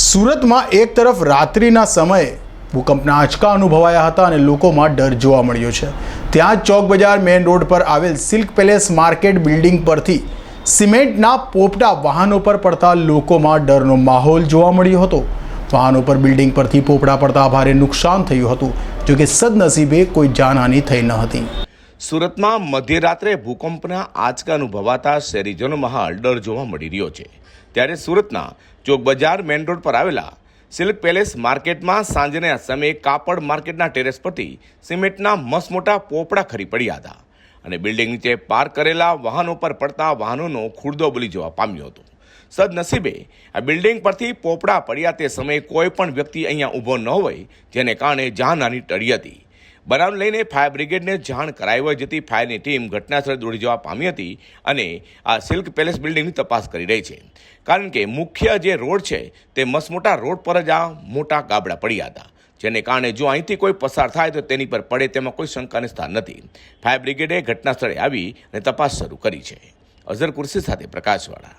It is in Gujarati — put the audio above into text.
સુરતમાં એક તરફ રાત્રિના સમયે ભૂકંપના આંચકા અનુભવાયા હતા અને લોકોમાં ડર જોવા મળ્યો છે. ત્યાં ચોક બજાર મેઇન રોડ પર આવેલ સિલ્ક પેલેસ માર્કેટ બિલ્ડિંગ પરથી સિમેન્ટના પોપટા વાહનો પર પડતા લોકોમાં ડરનો માહોલ જોવા મળ્યો હતો. વાહનો પર બિલ્ડિંગ પરથી પોપડા પડતા ભારે નુકસાન થયું હતું, જોકે સદનસીબે કોઈ જાનહાનિ થઈ ન હતી. સુરતમાં મધ્યરાત્રે ભૂકંપના આંચકા અનુભવાતા શહેરીજનોમાં હાલ ડર જોવા મળી રહ્યો છે. ત્યારે સુરતના ચોક બજાર મેઇન રોડ પર આવેલા સિલ્ક પેલેસ માર્કેટમાં સાંજના સમયે કાપડ માર્કેટના ટેરેસ પરથી સિમેન્ટના મસમોટા પોપડા ખરી પડ્યા હતા અને બિલ્ડિંગ નીચે પાર્ક કરેલા વાહનો પર પડતા વાહનોનો ખુરદો બોલી જવા પામ્યો હતો. સદનસીબે આ બિલ્ડિંગ પરથી પોપડા પડ્યા તે સમયે કોઈ પણ વ્યક્તિ અહીંયા ઊભો ન હોય, જેને કારણે જાનહાની ટળી હતી. બનાવ લઈને ફાયર બ્રિગેડને જાણ કરાઈ હોય જેથી ફાયરની ટીમ ઘટનાસ્થળે દોડી જવા પામી હતી અને આ સિલ્ક પેલેસ બિલ્ડિંગની તપાસ કરી રહી છે. કારણ કે મુખ્ય જે રોડ છે તે મસમોટા રોડ પર જ આ મોટા ગાબડા પડ્યા હતા. જેને કારણે જો અહીંથી કોઈ પસાર થાય તો તેની પર પડે તેમાં કોઈ શંકાને સ્થાન નથી. ફાયર બ્રિગેડે ઘટનાસ્થળે આવી અને તપાસ શરૂ કરી છે. અઝર કુર્સી સાથે પ્રકાશવાળા.